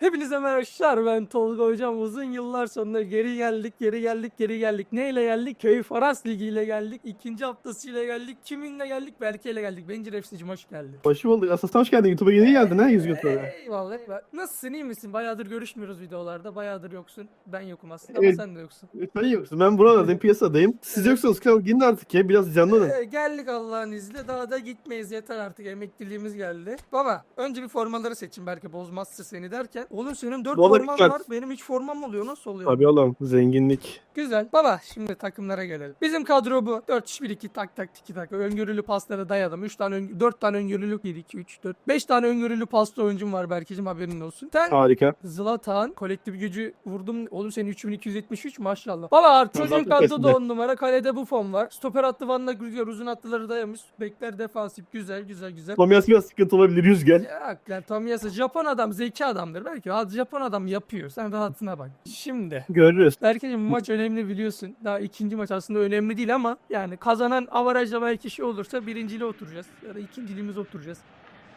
Hepinize merhabalar ben Tolga Hocam. Uzun yıllar sonra geri geldik, geri geldik, geri geldik. Neyle geldik? Köy Faras Ligi ile geldik. İkinci haftasıyla geldik. Kiminle geldik? Berke ile geldik. Bencil FC'cim hoş geldin. Hoş bulduk. Asastan hoş geldin. YouTube'a yeni geldin ha 100 YouTube'a. Eyvallah eyvallah. Nasılsın iyi misin? Bayağıdır görüşmüyoruz videolarda. Bayağıdır yoksun. Ben yokum aslında ama Evet. sen de yoksun. Sen yoksun. Ben buralardayım. Piyasadayım. Siz yoksunuz. Kral gidin artık ya. Biraz canlanın. Ee, geldik Allah'ın izniyle. Daha da gitmeyiz yeter artık. Emekliliğimiz geldi. Baba önce bir formaları seçin belki bozmazsa seni derken. Oğlum senin 4 Vallahi forman dikkat. var. Benim hiç formam oluyor. Nasıl oluyor? Tabii oğlum. Zenginlik. Güzel. Baba şimdi takımlara gelelim. Bizim kadro bu. 4-3-1-2 tak tak tiki tak. Öngörülü paslara dayadım. 3 tane ön- 4 tane öngörülü 1 2 3 4 5 tane öngörülü pasta oyuncum var Berkeciğim haberin olsun. Sen Harika. Zlatan kolektif gücü vurdum. Oğlum senin 3273 maşallah. Baba çocuğun Zlatan kadro da peşinde. 10 numara. Kalede Buffon var. Stoper attı Van Dijk Rüzgar uzun attıları dayamış. Bekler defansif. Güzel güzel güzel. Tomias biraz sıkıntı olabilir. Yüz gel. Ya yani Japon adam zeki adamdır. Belki ha, Japon adam yapıyor. Sen rahatına bak. Şimdi Görürüz. Berkeciğim bu maç önemli biliyorsun. Daha ikinci maç aslında önemli değil ama yani kazanan avarajla belki şey olursa birinciliğe oturacağız. Ya da ikinciliğimize oturacağız.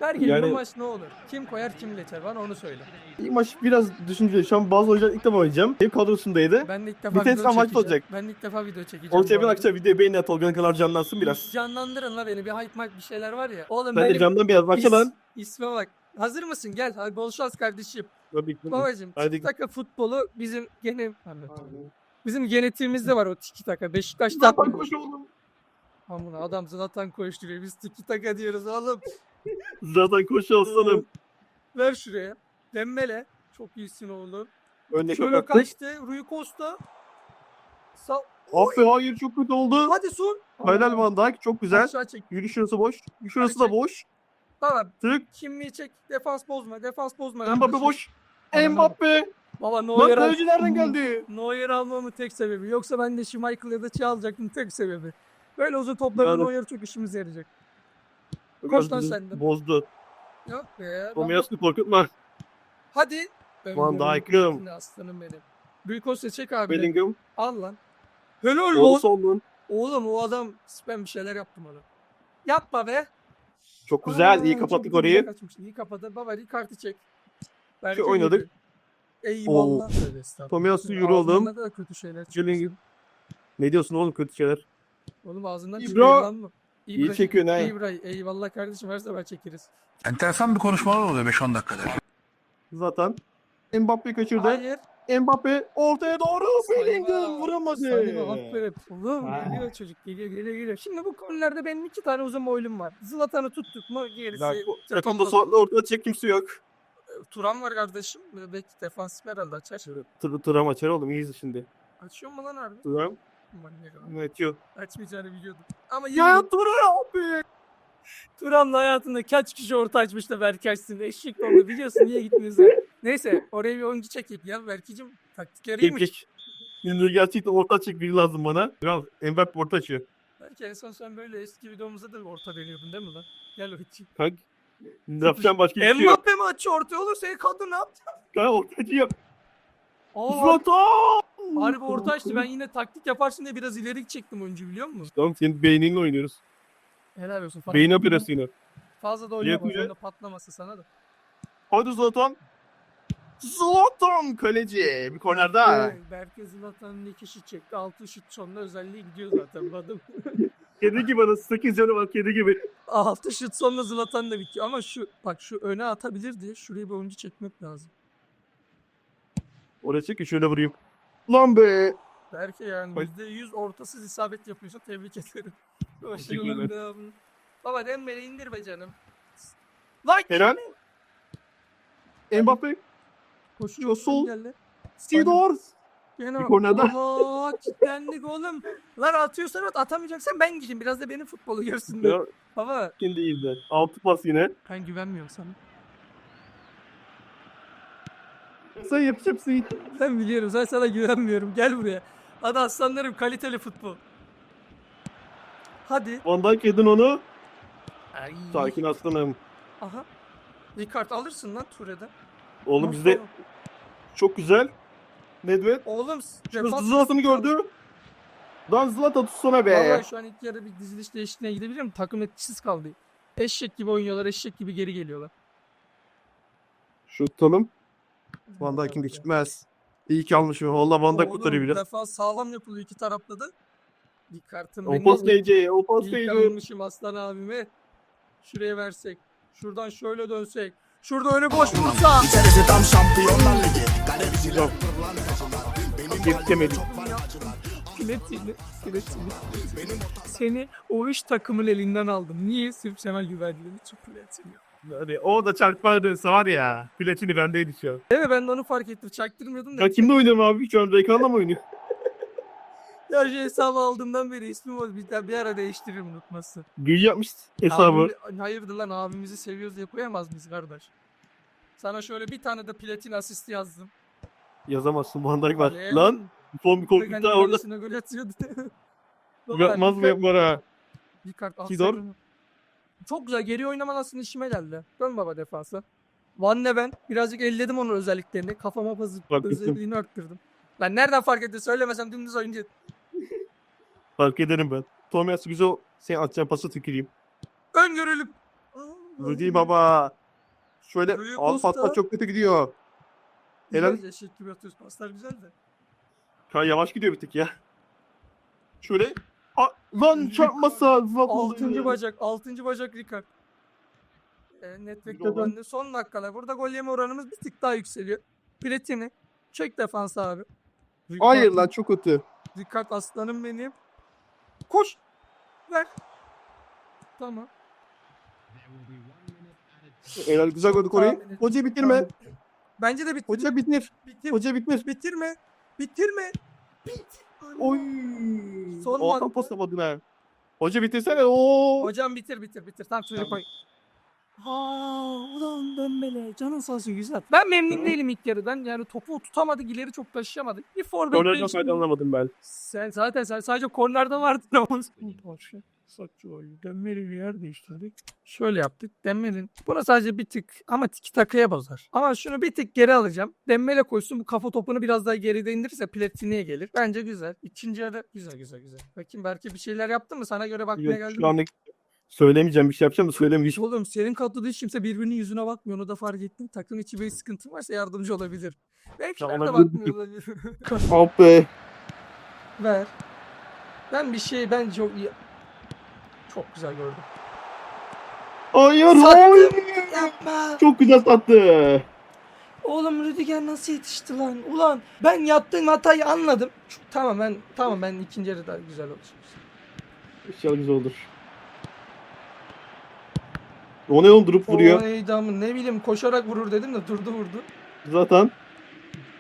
Berkeciğim Yani- bu maç ne olur? Kim koyar kim geçer bana onu söyle. İlk maç biraz düşünceli. Şu an bazı oyuncular ilk defa oynayacağım. Benim kadrosundaydı. Ben de ilk defa Vites video çekeceğim. olacak. Ben de ilk defa video çekeceğim. Ortaya arada. akşam videoyu beğenin at. Tolga'nın kadar canlansın biraz. Canlandırın la beni bir hype mic bir şeyler var ya. Oğlum Ben de benim camdan biraz baksa is- lan. isme bak. Hazır mısın? Gel. Hadi bol şans kardeşim. Tabii ki. Babacım Hadi. tiki taka futbolu bizim gene bizim genetiğimizde var o tiki taka. Beşiktaş'ta Zlatan koş oğlum. Amına adam Zlatan koşturuyor. Biz tiki taka diyoruz oğlum. Zlatan koş aslanım. Ver şuraya. Dembele. Çok iyisin oğlum. Önüne Şöyle kapattık. kaçtı. Rui Costa. Sa Ah be hayır çok kötü oldu. Hadi son. Helal Van Dijk. Çok güzel. Aşağı çek. Yürü şurası boş. Şurası da boş. Tamam. Tık. Kimliği çek. Defans bozma. Defans bozma. Mbappe kardeşim. boş. Mbappe. Baba Lan Neuer, al- kaleci nereden geldi? Neuer almamın tek sebebi. Yoksa ben de Schmeichel ya da Çağ alacaktım tek sebebi. Böyle uzun toplarda Yani- Neuer çok işimize yarayacak. Koş lan sen de. Bozdu. Yok be. Tomias'ı korkutma. Hadi. Ben Van bunu- Dijk'ım. Aslanım benim. Büyük Costa çek abi. Bellingham. Al lan. Helal lan. Olson'un. Oğlum o adam ben bir şeyler yaptım ona. Yapma be. Çok güzel. iyi Aa, kapattık çok orayı. kaçmış. İyi kapadı. Baba iyi kartı çek. Belki Şu oynadık. yürü. Eyvallah. Tomiyasu oğlum. Ne kadar kötü şeyler çıkıyor. Bellingham. Ne diyorsun oğlum kötü şeyler? Oğlum ağzından İbra. çıkıyor lan mı? İyi çekiyorsun ha. İbrahim eyvallah kardeşim her sefer çekeriz. Enteresan bir konuşmalar oluyor 5-10 dakikada. Zaten. Mbappe kaçırdı. Hayır. Mbappe ortaya doğru. Bellingham vuramadı. Aferin. Oğlum Ha. geliyor çocuk geliyor geliyor geliyor. Şimdi bu konularda benim iki tane uzun boylum var. Zlatan'ı tuttuk mu gerisi. Bak, Takımda suatlı ortada çek kimse yok. Turan var kardeşim. Belki defansif herhalde açar. Tır tıram açar oğlum iyiyiz şimdi. Açıyor mu lan harbi? Tıram. Manyak abi. Ne açıyor? Açmayacağını biliyordum. Ama Ya ya Turan abi. Turan'la hayatında kaç kişi orta açmış da Berke açsın. Eşek oldu biliyorsun niye gitmiyorsun? Neyse oraya bir oyuncu çekeyim ya Berke'cim. Taktikleri Kim iyiymiş. geç. Şimdi gerçekten orta çek biri lazım bana. Kral Mbappe orta açıyor. Belki en son sen böyle eski videomuzda da orta veriyordun değil mi lan? Gel bakayım. Kanka. Ne yapacağım başka bir şey yok. Mbappe mi açıyor ortaya olursa ya kadın ne yapacak? Kanka orta açıyor. Aa, Zlatan. harbi orta açtı. Ben yine taktik yaparsın diye biraz ileri çektim oyuncu biliyor musun? Tamam senin beyninle oynuyoruz. Helal olsun. Beyin operasyonu. Fazla da oynama. Yapıyor. Onda patlaması sana da. Hadi Zlatan. Zlatan kaleci. Bir kornerda. Ee, Berke Zlatan'ın iki şut çekti. Altı şut sonunda özelliği gidiyor zaten. bu adam. Kedi gibi bana 8 canı var kedi gibi. Altı şut sonunda Zlatan da bitiyor. Ama şu bak şu öne atabilir diye şuraya bir oyuncu çekmek lazım. Oraya çek ki şöyle vurayım. Lan be. Berke yani Bak- %100 ortasız isabet yapıyorsa tebrik ederim. Başarılı devamını. Baba Dembele indir be canım. Lan Helal. Mbappe. Koşuyor sol. Geldi. Bir kornerden. Oha kilitlendik oğlum. Lan atıyorsan at atamayacaksan ben gideyim. Biraz da benim futbolu görsünler. Baba şimdi izle. Altı pas yine. ben güvenmiyorum sana. Sen yapacaksın. Ben biliyorum ben sana güvenmiyorum. Gel buraya. Hadi aslanlarım kaliteli futbol. Hadi. Van Dijk yedin onu. Ay. Sakin aslanım. Aha. Kart alırsın lan Ture'den. Oğlum Nasıl bizde oğlum? çok güzel. Nedved. Oğlum defans- Zlatan'ı gördü. Lan Zlatan tutsana be. Vallahi şu an ilk yarı bir diziliş değişikliğine gidebilirim. Takım etkisiz kaldı. Eşek gibi oynuyorlar, eşek gibi geri geliyorlar. Şu tutalım. Van Dijk'in geçmez. İyi ki almışım. Valla Van Dijk biraz. defa sağlam yapılıyor iki tarafta da. Bir kartım O pas neyce? O pas İlk neyce? almışım Aslan abime. Şuraya versek. Şuradan şöyle dönsek. Şurada önü boş vursa. İçerisi tam şampiyonlar ligi. Kaleci Yok. Yetişemedik. Platini. Platini. Seni o üç takımın elinden aldım. Niye? Sırf Semal güvenliğini için Platini. Hani o da çarpma dönse var ya. Platini bendeydi şu an. Evet ben de onu fark ettim. Çaktırmıyordum da. Ya kimle oynuyorum abi? Şu an Rekan'la mı oynuyor? Ya şu hesabı aldığımdan beri ismim o. Bir, daha bir ara değiştiririm unutması. Büyü yapmış hesabı. Abimi- hayırdır lan abimizi seviyoruz diye koyamaz mıyız kardeş? Sana şöyle bir tane de platin asist yazdım. Yazamazsın. Van var. Leğen- Lan son bir korkut Hani daha orada. böylesine gol atıyordu. Yapmaz mı yapar ha? Bir kart atsaydım. Çok güzel. Geri oynaman aslında işime geldi. Dön baba defansa. Van ne ben? Birazcık elledim onun özelliklerini. Kafama ettim. özelliğini arttırdım. Ben nereden fark ettim söylemesem dümdüz oyuncu. Fark ederim ben. Tomias güzel sen atacağın pası tüküreyim. Öngörülüp. Rudy baba. Şöyle Rui al Costa. paslar çok kötü gidiyor. Helal. Güzel eşek gibi atıyoruz. Paslar güzel de. Kan yavaş gidiyor bir tık ya. Şöyle. A, lan çarpmasa. Altıncı bacak. Altıncı bacak Ricard. E, Network'te Baba. döndü. Son dakikalar. Burada gol yeme oranımız bir tık daha yükseliyor. Platini. Çek defans abi. Hayır Ricard- lan çok kötü. Ricard aslanım benim. Koş. Ver. Tamam. Helal güzel Tahmin orayı. Hoca bitirme. Bence de bit Hoca bitir. bitir. Hoca bitmez. Bitirme. Bitirme. Oy. Son O adam paslamadın ha. Hoca bitirsene. Oo. Hocam bitir bitir bitir. Tam şuraya koy. Aa, ulan dönmeli. Canın sağ olsun güzel. Ben memnun değilim ilk yarıdan. Yani topu tutamadık, ileri çok taşıyamadık. Bir forvet Kornerden bench- faydalanamadım ben. Sen zaten sen sadece kornerde vardın ama. Dembele bir yer değiştirdik. Şöyle yaptık. Dembele'nin. Buna sadece bir tık ama tiki takaya bozar. Ama şunu bir tık geri alacağım. Dembele koysun bu kafa topunu biraz daha geride indirirse Platini'ye gelir. Bence güzel. İkinci yarı güzel güzel güzel. Bakayım belki bir şeyler yaptı mı? Sana göre bakmaya Yok, geldim. şu anda söylemeyeceğim bir şey yapacağım da söylemeyeceğim. Oğlum senin kadroda hiç kimse birbirinin yüzüne bakmıyor. Onu da fark ettim. Takım içi bir sıkıntı varsa yardımcı olabilir. Belki Ya de olabilir. bakmıyor olabilir. Ah be. Ver. Ben bir şey ben çok iyi. Çok güzel gördüm. Hayır. Yapma. Çok güzel sattı. Oğlum Rüdiger nasıl yetişti lan? Ulan ben yaptığım hatayı anladım. Tamam ben tamam ben ikinci yarı daha güzel olacak. İnşallah güzel olur. O ne oğlum durup vuruyor. O neydi ama ne bileyim koşarak vurur dedim de durdu vurdu. Zaten.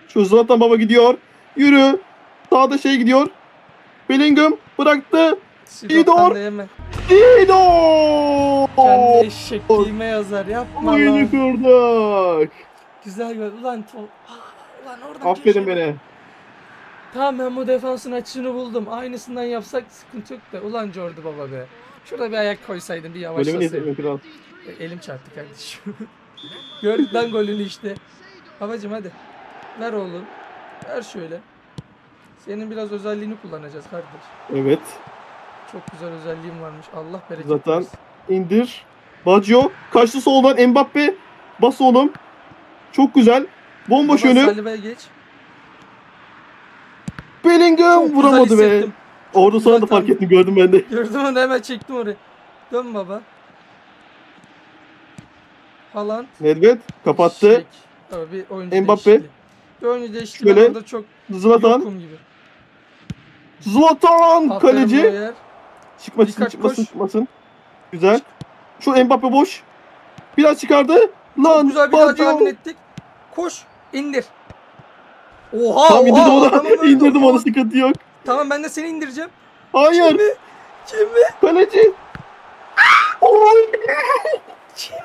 Şu Zlatan baba gidiyor. Yürü. Sağda şey gidiyor. Bellingham bıraktı. Sidorf'tan İdor. da yeme. Dido. Kendi eşekliğime yazar yapma Oyunu lan. kırdık. Güzel gol. Ulan to- Ah, Ulan oradan Aferin köşeye- beni. Tamam ben bu defansın açısını buldum. Aynısından yapsak sıkıntı yok da. Ulan Jordi baba be. Şurada bir ayak koysaydın bir yavaşlasaydın. neyse kral. Elim çarptı kardeşim. Gördük lan golünü işte. Babacım hadi. Ver oğlum. Ver şöyle. Senin biraz özelliğini kullanacağız kardeş. Evet. Çok güzel özelliğim varmış. Allah bereket Zaten versin. indir. Baggio. Kaçtı soldan Mbappe. Bas oğlum. Çok güzel. Bomboş Baba önü. Geç. Bellingham Çok vuramadı be. Orada sonra da fark ettim gördüm ben de. Gördüm onu hemen çektim oraya. Dön baba. Haaland. Nedved kapattı. Şek. Tabii bir oyuncu Mbappe. değişikliği. Bir oyuncu değişikliği Şöyle. ben çok Zlatan. yokum gibi. Zlatan Aferin kaleci. Neuer. Çıkmasın Dikkat, çıkmasın koş. çıkmasın. Güzel. Şu Mbappe boş. Biraz çıkardı. Çok Lan güzel bir daha tahmin ettik. Koş. indir. Oha Tamam indirdim oha. onu. adamın önünde. indirdim onu sıkıntı yok. Tamam ben de seni indireceğim. Hayır. Kimi? Kimi? Kaleci. Oy. Kimi?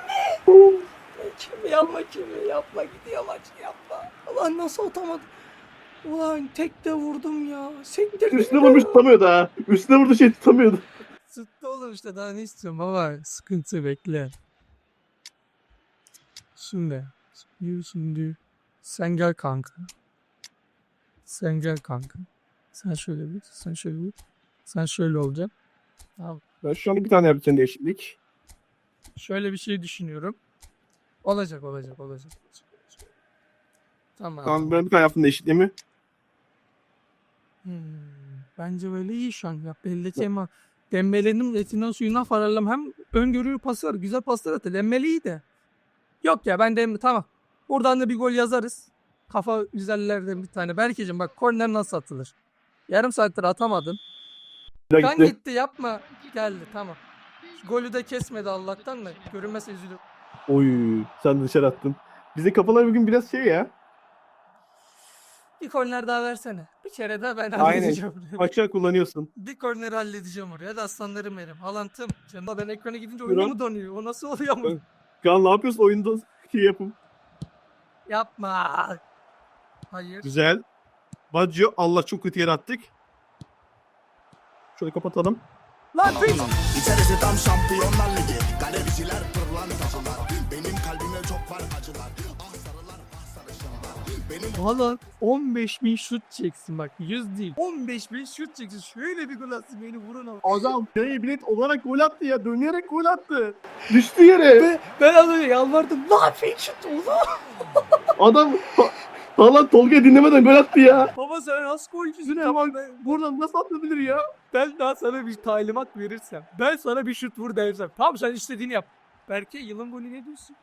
Kimi? Yapma kimi? Yapma gidiyor maç yapma. Ulan nasıl atamadım? Ulan tek de vurdum ya. Sektirdim Üstüne vurmuş tutamıyordu ha. Üstüne vurdu şey tutamıyordu. Sıttı oğlum işte daha ne istiyorum baba. Sıkıntı bekle. Şimdi. Şimdi şimdi. Sen gel kanka. Sen gel kanka. Sen şöyle bir, sen şöyle bir. Sen şöyle olacaksın. Tamam. Ben şu an bir tane yapacağım değişiklik. Şöyle bir şey düşünüyorum. Olacak olacak olacak. olacak. Tamam. Tamam ben hayatımda eşit değil mi? Hmm, bence böyle iyi şu an. Ya belli ama Dembele'nin etinden suyundan faydalanım. Hem öngörülü paslar, güzel paslar atıyor. Dembele iyi de. Yok ya ben Dembele tamam. Buradan da bir gol yazarız. Kafa güzellerden bir tane. Berkeciğim bak korner nasıl atılır? Yarım saattir atamadın. Kan gitti. gitti yapma. Geldi tamam. Golü de kesmedi Allah'tan da. Görünmese üzülür. Oy sen dışarı attın. Bizim kafalar bugün biraz şey ya. Bir korner daha versene. Bir kere daha ben Aynen. halledeceğim. Aşağı kullanıyorsun. Bir korneri halledeceğim oraya. Hadi aslanlarım benim. Halantım. Canım ben ekrana gidince oyunu mu donuyor? O nasıl oluyor mu? Evet. Kaan ne yapıyorsun oyunda şey yapım. Yapma. Hayır. Güzel. Baggio Allah çok kötü yere attık. Şöyle kapatalım. Lan piç. İçerisi tam şampiyonlar ligi Galericiler pırlantacılar Benim kalbime çok var acılar Ah sarılar ah sarışınlar Benim Haaland 15 bin şut çeksin bak 100 değil. 15 bin şut çeksin. Şöyle bir gol atsın beni vurun ama. Adam şey bilet olarak gol attı ya. Dönerek gol attı. Düştü yere. Ben az önce yalvardım. Lan fake şut oğlum. Adam Haaland Tolga dinlemeden gol attı ya. Baba sen nasıl golcüsün ya? Ben, buradan nasıl atabilir ya? ben daha sana bir talimat verirsem. Ben sana bir şut vur dersem. Tamam sen istediğini yap. Belki yılın golü ne diyorsun?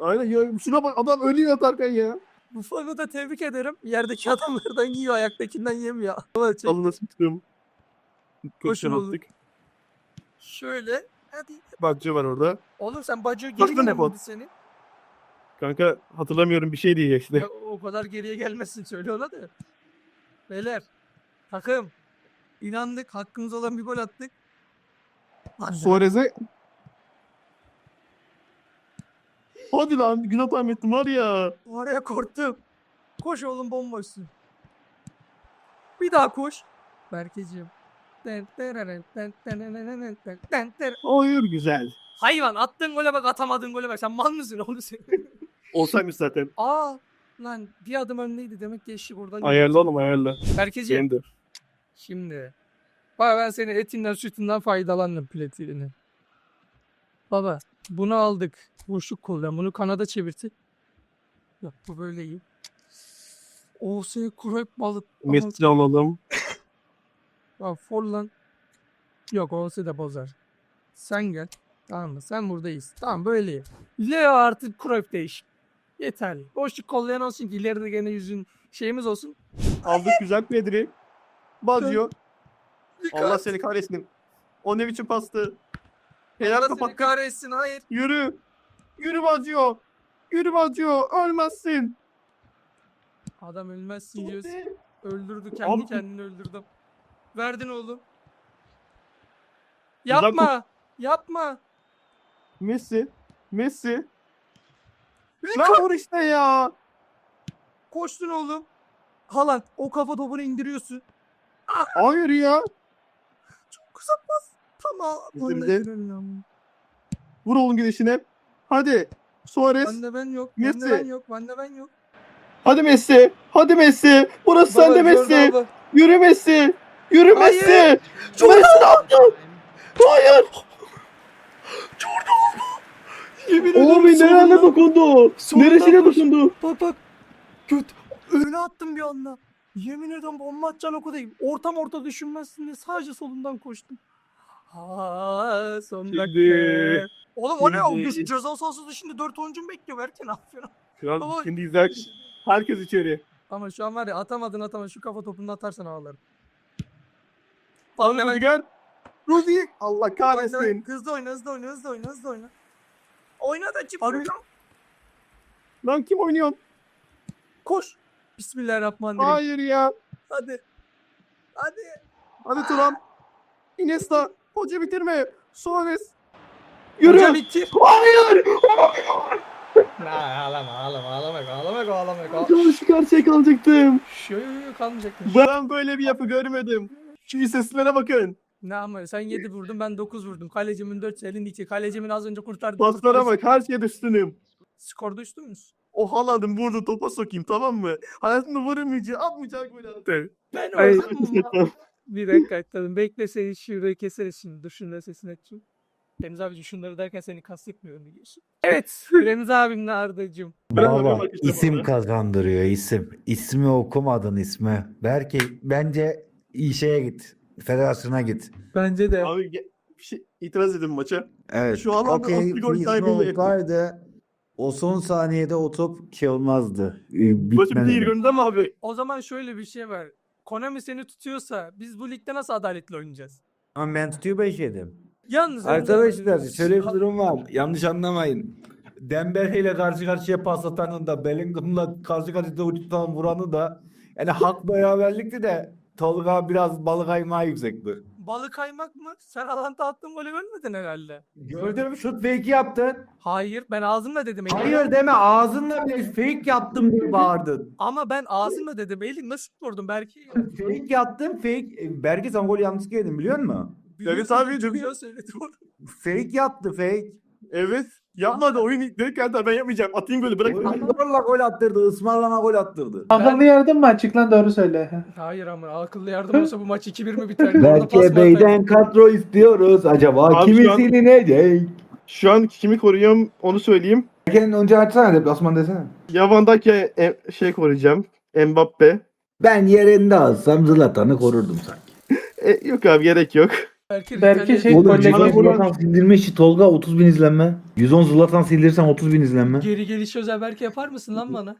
Aynen ya şuna bak adam ölüyor atarken ya. Bu fanı da tebrik ederim. Yerdeki adamlardan yiyor, ayaktakinden yemiyor. Çek. Alnına sıktım. Koşun attık. Şöyle. Hadi. Baggio var orada. Oğlum sen bacı geri Baktın ne gelmedi bot? Kanka hatırlamıyorum bir şey diye işte. Ya, o kadar geriye gelmesin söyle ona da. Beyler. Takım. İnandık. Hakkımız olan bir gol attık. Suarez'e Hadi lan günah tahmin ettim var ya. Oraya korktum. Koş oğlum bomboşsun. Bir daha koş. Berkeciğim. Hayır güzel. Hayvan attığın gole bak atamadığın gole bak. Sen mal mısın oğlum sen? Olsaymış zaten. Aa lan bir adım öndeydi demek ki eşi buradan. Ayarla oğlum ayarla. Berkeciğim. Benim de. Şimdi. Baba ben senin etinden sütünden faydalandım platini. Baba bunu aldık. Boşluk kullan. Bunu kanada çevirdi. Yok bu böyle iyi. O seni kurayıp balık. Mesut'u alalım. Ya Forlan. Yok o da bozar. Sen gel. Tamam mı? Sen buradayız. Tamam böyle. Leo artık Cruyff değiş. Yeterli. Boşluk kollayan olsun ki ileride gene yüzün şeyimiz olsun. Aldık güzel Pedri. Dikkat. Allah seni kahretsin. O ne biçim pastı. Helal Allah seni kapat. kahretsin. Hayır. Yürü. Yürü Baggio. Yürü Baggio. Ölmezsin. Adam ölmezsin diyoruz. Hadi. Öldürdü kendi Abi- kendini öldürdüm. Verdin oğlum. Yapma. Yapma. Messi. Messi. Lan vur işte ya. Koştun oğlum. Haaland o kafa topunu indiriyorsun. Hayır ya. Çok uzak pas. Tamam. Vur oğlum gidişine. Hadi. Suarez. Bende ben yok. Bende Messi. ben yok. Bende ben yok. Hadi Messi. Hadi Messi. Burası sende Baba, Jordan Messi. baba. Yürü Messi. Yürü. Messi. Jordan. Messi ne yaptın? Hayır. Yemin Oğlum ederim nereye solundan- dokundu? solundan Neresine koş- dokundu? Bak bak. Göt. Öyle attım bir anda. Yemin ederim bomba atacaksın o kadar. Ortam orta düşünmezsin diye sadece solundan koştum. Ha son Şimdi- dakika. Oğlum o ne? O şimdi- düş- ceza sahası dışında 4 oyuncu mu bekliyor? Ne yapıyorsun? Şu an Baba- şimdi izler. Herkes içeri. Ama şu an var ya atamadın atamadın. Şu kafa topunu atarsan ağlarım. Alın hemen gel. Ruzi. Allah Oyna, kahretsin. Hızlı oyna hızlı oyna hızlı oyna hızlı oyna. Oyna da çık. Abi- Lan kim oynuyor? Koş. Bismillahirrahmanirrahim. Hayır ya. Hadi. Hadi. Hadi Turan. Iniesta. Hoca bitirme. Suarez. Yürü. Hoca bitir. Hayır. Nah, ağlama ağlama ağlama ağlama ağlama ağlama. Karşı karşıya kalacaktım. Şöyle kalmayacakmış. Ben böyle bir yapı görmedim. Şu istatistiklerine bakın. Ne ama sen 7 vurdun ben 9 vurdum. Kalecimin 4 elin 2. Kalecimin az önce kurtardı. Paslara bak. Her şeye üstünüm. Skorda üstün müsün? O Haaland'ın vurdu topa sokayım tamam mı? Hayatımda vuramayacağı atmayacak gol attı. Ben oldum mu? Bir dakika tadım. Bekle seni şurayı keseriz şimdi. Dur da sesini açayım. Remzi abicim şunları derken seni kastetmiyorum biliyorsun. Evet. Remzi abimle Arda'cığım. Baba isim kazandırıyor isim. İsmi okumadın ismi. Belki bence iyi şeye git. Federasyona git. Bence de. Abi ge- bir şey itiraz edin maça. Evet. Şu alanda okey, o bir gol kaybı- olsaydı o son saniyede o top şey olmazdı. Ee, Maçı bir değil gönlünde mi abi? O zaman şöyle bir şey var. Konami seni tutuyorsa biz bu ligde nasıl adaletli oynayacağız? Ama ben tutuyor 5 yedim. Yalnız Arkadaşlar şöyle bir durum var. Yanlış anlamayın. Dembele ile karşı karşıya pas atanın da Bellingham'la karşı karşıya uçtan vuranı da yani hak beraberlikti de Tolga biraz balık aymağı yüksekti. Balık kaymak mı? Sen alanta attığın golü görmedin herhalde. Gördün mü şut fake yaptın. Hayır ben ağzımla dedim. Elin- Hayır deme ağzınla bile fake yaptım diye bağırdın. Ama ben ağzımla dedim. Elin nasıl vurdun belki? Fake yaptım fake. E, Belki sen gol yanlış yedin biliyor musun? Evet abi, Çok söyledim onu. Fake yaptı fake. Evet. Yapmadı oyun direkt geldi ben yapmayacağım. Atayım golü bırak. Oyuncularla gol attırdı. ısmarlana gol attırdı. Akıllı yardım mı açık lan doğru söyle. Hayır ama akıllı yardım olsa bu maç 2-1 mi mı Belki beyden kadro istiyoruz. Acaba Abi kimi silinecek? Şu an kimi koruyorum onu söyleyeyim. Kendin önce açsana deplasman desene. Ya Van Dijk'e e, şey koruyacağım. Mbappe. Ben yerinde alsam Zlatan'ı korurdum sanki. E, yok abi gerek yok. Belki, Belki şey Oğlum, Zlatan sildirme işi Tolga 30 bin izlenme. 110 Zlatan sildirsem 30 bin izlenme. Geri geliş özel belki yapar mısın lan bana?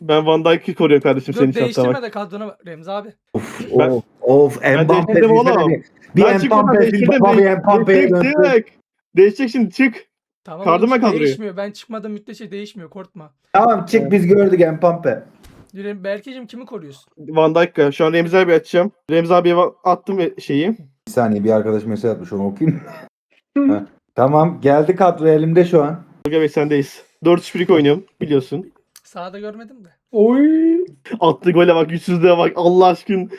Ben Van Dijk'i koruyorum kardeşim Dur senin için değiştirme bak. de kadrona bak Remzi abi. Of Ben- of of Mbappe değiştirdim oğlum. silsene bir. Ben çıkmadan Mbappe sil değiştirdim. baba bir Değişecek, Mbappe'ye değişecek. Değişecek şimdi çık. Tamam Kardıma oğlum, kaldırıyor. Değişmiyor. Ben çıkmadan müddetçe değişmiyor. Korkma. Tamam çık biz gördük Mbappe. Berkeciğim kimi koruyorsun? Van Dijk'a. Şu an Remzi abi açacağım. Remzi abiye va- attım şeyi. Bir saniye bir arkadaş mesaj atmış onu okuyayım. Tamam geldi kadro elimde şu an. Tolga Bey sendeyiz. 4-3-1 oynuyorum biliyorsun. Sahada görmedim de. Oy. Attığı gole bak, yüzsüzlüğe bak. Allah aşkın.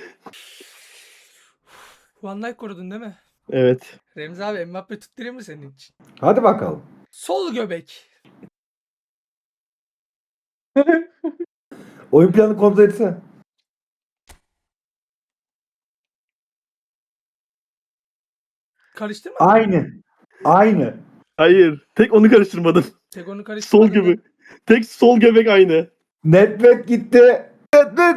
Van Dijk korudun değil mi? Evet. Remzi abi Mbappe tutturayım mı senin için? Hadi bakalım. Sol göbek. Oyun planı kontrol etsene. Karıştırma. Aynı. Aynı. Hayır. Tek onu karıştırmadım. Tek onu karıştırma. Sol göbek. Tek sol göbek aynı. Netbet gitti. Netbet.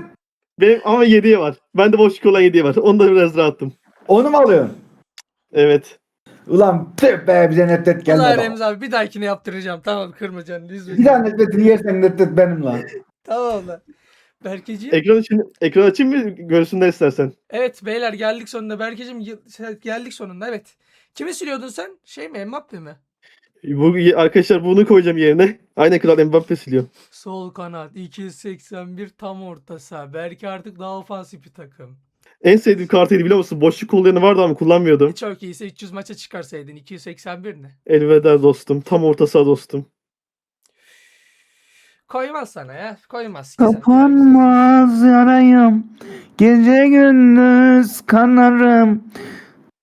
Benim ama 7'ye var. Bende boşluk olan 7'ye var. Onu da biraz rahattım. Onu mu alıyorsun? Evet. Ulan tüh be bize netbet Ulan gelmedi. Remzi abi bir dahakine yaptıracağım. Tamam kırma canını. Bir daha netbetini yersen netbet benim lan. tamam lan. Berkeciğim. Ekran için ekran açayım mı görsünler istersen. Evet beyler geldik sonunda. Berkeciğim geldik sonunda evet. Kimi siliyordun sen? Şey mi Mbappe mi? Bu arkadaşlar bunu koyacağım yerine. Aynı kral Mbappe siliyor. Sol kanat 281 tam orta saha. Belki artık daha ofansif bir takım. En sevdiğim kartıydı biliyor musun? Boşluk kollayanı vardı ama kullanmıyordum. Çok iyiyse 300 maça çıkarsaydın. 281 ne? Elveda dostum. Tam orta saha dostum. Koymaz sana ya. Koymaz. Kapanmaz yarayım. Gece gündüz kanarım.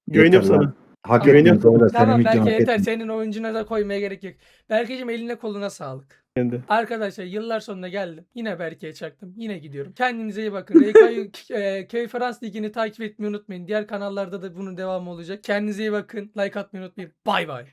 Güveniyorum sana. Hak Güveniyorum. sonra Tamam senin belki hak yeter. ettin. Senin oyuncuna da koymaya gerek yok. Berkeciğim eline koluna sağlık. Kendi. Arkadaşlar yıllar sonuna geldim. Yine Berke'ye çaktım. Yine gidiyorum. Kendinize iyi bakın. RK'yı e, Köy Frans Ligi'ni takip etmeyi unutmayın. Diğer kanallarda da bunun devamı olacak. Kendinize iyi bakın. Like atmayı unutmayın. Bay bay.